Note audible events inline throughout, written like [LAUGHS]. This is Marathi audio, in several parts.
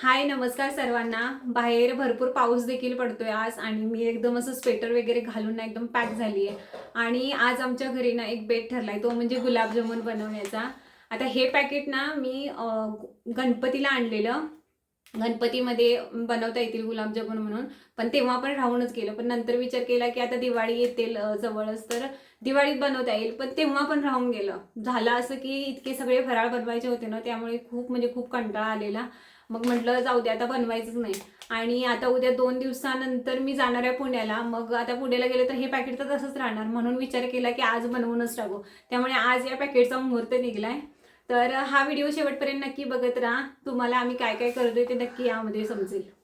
हाय नमस्कार सर्वांना. बाहेर भरपूर पाऊस देखील पडतोय आज आणि मी एकदम असं स्वेटर वगैरे घालून ना एकदम पॅक झाली आहे आणि आज आमच्या घरी ना एक बेट ठरलाय तो म्हणजे गुलाबजामुन बनवण्याचा. आता हे पॅकेट ना मी गणपतीला आणलेलं. गणपतीमध्ये बनवता येतील गुलाबजामुन म्हणून. पण तेव्हा पण राहूनच गेलं. पण नंतर विचार केला की आता दिवाळी येतील जवळच तर दिवाळीत बनवता येईल. पण तेव्हा पण राहून गेलं. झालं असं की इतके सगळे फराळ बनवायचे होते ना त्यामुळे खूप म्हणजे खूप कंटाळा आलेला. मग म्हटलं जाऊ दे आता बनवायचंच नाही. आणि आता उद्या दोन दिवसानंतर मी जाणार आहे पुण्याला. मग आता पुण्याला गेले तर हे पॅकेट तर तसंच राहणार. म्हणून विचार केला की आज बनवूनच टाकू. त्यामुळे आज या पॅकेटचा मुहूर्त निघलाय. तर हा व्हिडिओ शेवटपर्यंत नक्की बघत राहा. तुम्हाला आम्ही काय काय करतोय ते नक्की यामध्ये समजेल.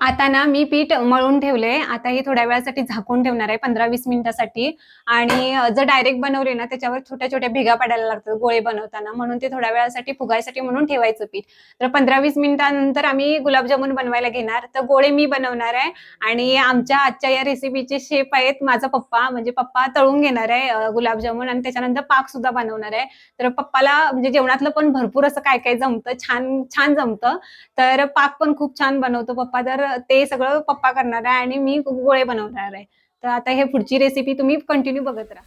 आता ना मी पीठ मळून ठेवले आता हे थोड्या वेळासाठी झाकून ठेवणार आहे पंधरा वीस मिनिटासाठी. आणि जर डायरेक्ट बनवले ना त्याच्यावर छोट्या छोट्या भेगा पडायला लागतात गोळे बनवताना. म्हणून ते थोड्या वेळासाठी फुगायसाठी म्हणून ठेवायचं पीठ. तर पंधरा वीस मिनिटानंतर आम्ही गुलाबजामुन बनवायला घेणार. तर गोळे मी बनवणार आहे. आणि आमच्या आजच्या या रेसिपीचे शेप आहेत माझा पप्पा. म्हणजे पप्पा तळून घेणार आहे गुलाबजामुन. आणि त्याच्यानंतर पाक सुद्धा बनवणार आहे. तर पप्पाला म्हणजे जेवणातलं पण भरपूर असं काय काय जमतं छान छान जमतं. तर पाक पण खूप छान बनवतो पप्पा. तर ते सगळं पप्पा करणार आहे आणि मी गोळे बनवणार आहे. तर आता हे पुढची रेसिपी तुम्ही कंटिन्यू बघत राहा.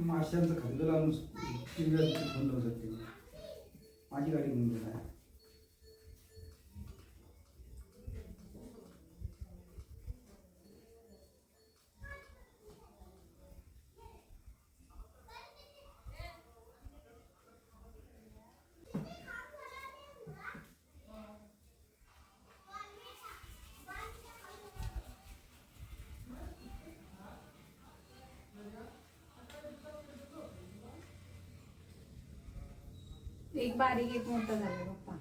माशांचं खाद्य लावून तीन वेळा तिथे थंड होतात ते माझी एक बारीक एक मोठं झालं पप्पा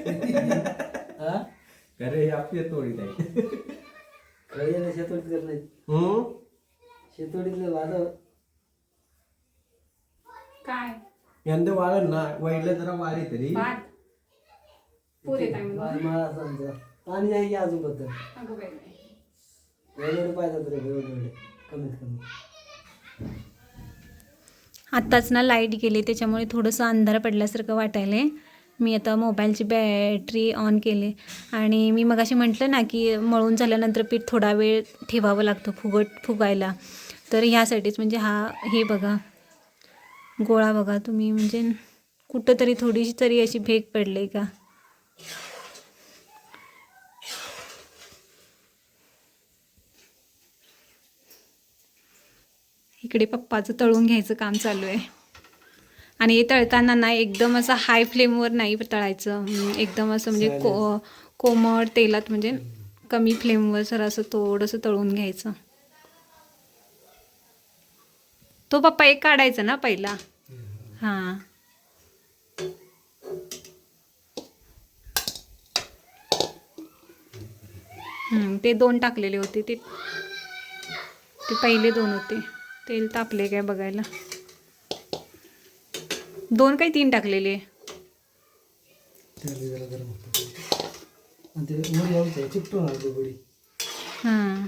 हा? अरे हे आपली तोडीत आहे खळीला शेतोडीत करत नाही हम्म? शेतोडीतलं वादळ काय यंदा वाढत ना वाईला जरा वाढे तरी भात पुरे काय म्हणून. मला समजा पाणी आहे की अजून बद्दल अगं बाई बाई. वेगवेगळे पाहिजे कमीत कमी. आत्ताच ना लाइट गेली त्याच्यामुळे थोडंसं अंधार पडल्यासारखं वाटायलंय. मी आता मोबाईलची बॅटरी ऑन केली. आणि मी मगाशी म्हटलं ना की मळून झाल्यानंतर पीठ थोडा वेळ ठेवावं लागतं फुगट फुगायला. तर ह्यासाठीच म्हणजे हा हे बघा. गोळा बघा तुम्ही म्हणजे कुठं तरी थोडीशी तरी अशी भेग पडली का? इकडे पप्पाचं तळून घ्यायचं काम चालू आहे. आणि हे तळताना ना एकदम असं हाय फ्लेमवर नाही तळायचं. एकदम असं म्हणजे को कोमट तेलात म्हणजे कमी फ्लेमवर जर असं थोडंसं तळून घ्यायचं. तो पप्पा एक काढायचा ना पहिला? हां. ते दोन टाकलेले होते. ते ते पहिले दोन होते. तेल तापले काय बघायला. दोन काही तीन टाकलेले? हां.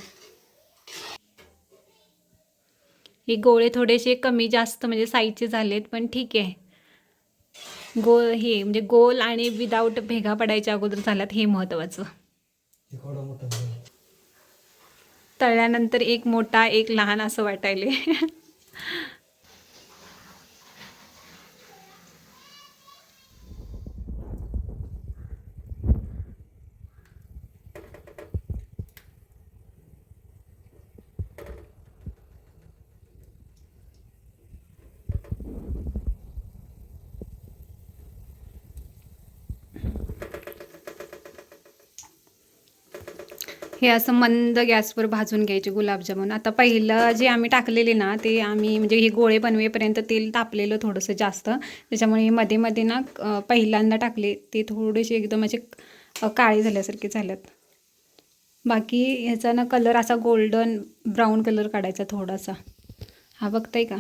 हे गोळे थोडेसे कमी जास्त म्हणजे साईजचे झालेत पण ठीक आहे. गोल हे म्हणजे गोल आणि विदाऊट भेगा पडायच्या अगोदर झाल्यात हे महत्त्वाचं. तळल्यानंतर एक मोठा एक लहान असं वाटायले. [LAUGHS] हे असं मंद गॅसवर भाजून घ्यायचे गुलाबजामुन. आता पहिलं जे आम्ही टाकलेले ना ते आम्ही म्हणजे हे गोळे बनवेपर्यंत तेल तापलेलं थोडंसं जास्त. त्याच्यामुळे हे मध्ये मध्ये ना पहिल्यांदा टाकले ते थोडेसे एकदम असे काळे झाल्यासारखे झाल्यात. बाकी ह्याचा ना कलर असा गोल्डन ब्राऊन कलर काढायचा थोडासा. हा बघताय का?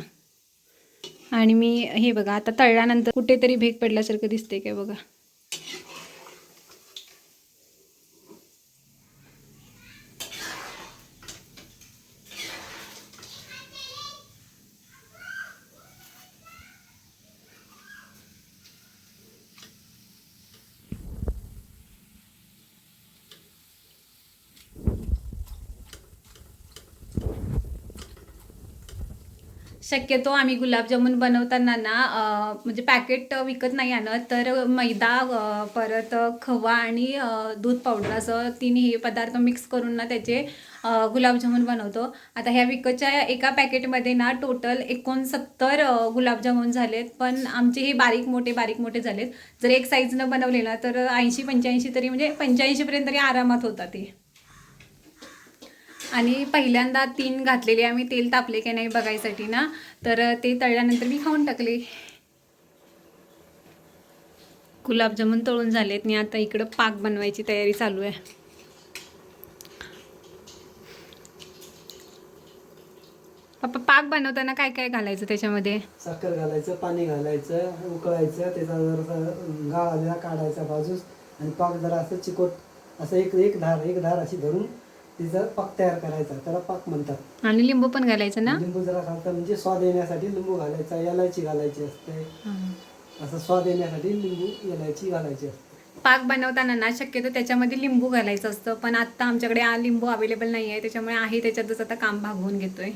आणि मी हे बघा आता तळल्यानंतर कुठेतरी भेग पडल्यासारखं दिसते काय बघा. शक्यतो आम्ही गुलाबजामुन बनवताना ना म्हणजे पॅकेट विकत नाही आणत तर मैदा परत खवा आणि दूध पावडर असं तिन्ही पदार्थ मिक्स करून ना त्याचे गुलाबजामुन बनवतो. आता ह्या विकतच्या एका पॅकेटमध्ये ना टोटल एकोणसत्तर गुलाबजामुन झालेत. पण आमचे हे बारीक मोठे बारीक मोठे झालेत. जर एक साईजनं बनवले ना तर ऐंशी पंच्याऐंशी तरी म्हणजे पंच्याऐंशीपर्यंत तरी आरामात होता ते. आणि पहिल्यांदा तीन घातलेले आम्ही तेल तापले की नाही बघायसाठी ना तर ते तळल्यानंतर मी खाऊन टाकले. गुलाबजामुन तळून झालेत. आणि आता इकडं पाक बनवायची तयारी चालू आहे. पप्पा पाक बनवताना काय काय घालायचं त्याच्यामध्ये? साखर घालायचं पाणी घालायचं उकळायचं त्याचा जरासा गाळ काढायचा बाजूस. आणि पाक जरा असं चिकोट असं एक एक धार एक धार अशी धरून तिचा पाक तयार करायचा त्याला पाक म्हणतात. आणि लिंबू पण घालायचं ना? लिंबू जरा घालतात म्हणजे स्वाद येण्यासाठी लिंबू घालायचा इलायची घालायची असते. असं स्वाद येण्यासाठी लिंबू इलायची घालायची असते. पाक बनवताना ना शक्यतो त्याच्यामध्ये लिंबू घालायचं असतं पण आत्ता आमच्याकडे आ लिंबू अवेलेबल नाही आहे त्याच्यामुळे आहे त्याच्यातच आता काम भागवून घेतोय.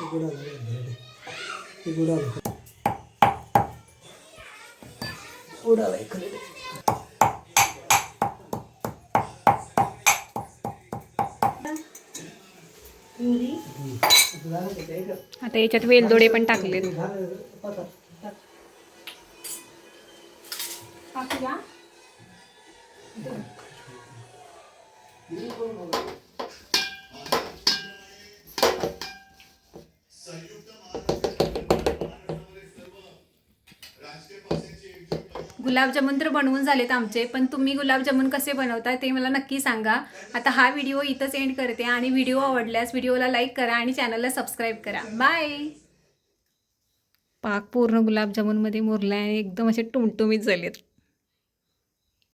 इकडे आता याच्यात वेलदोडे पण टाकलेत. गुलाबजामुन तर बनवून झालेत आमचे पण तुम्ही गुलाबजामुन कसे बनवता ते मला नक्की सांगा. आता हा व्हिडिओ इथंच एंड करते आणि व्हिडिओ आवडल्यास व्हिडिओला लाईक करा आणि चॅनलला सबस्क्राईब करा. बाय पाक पूर्ण गुलाबजामुनमध्ये मुरला आणि एकदम असे टुमटुमीत झालेत.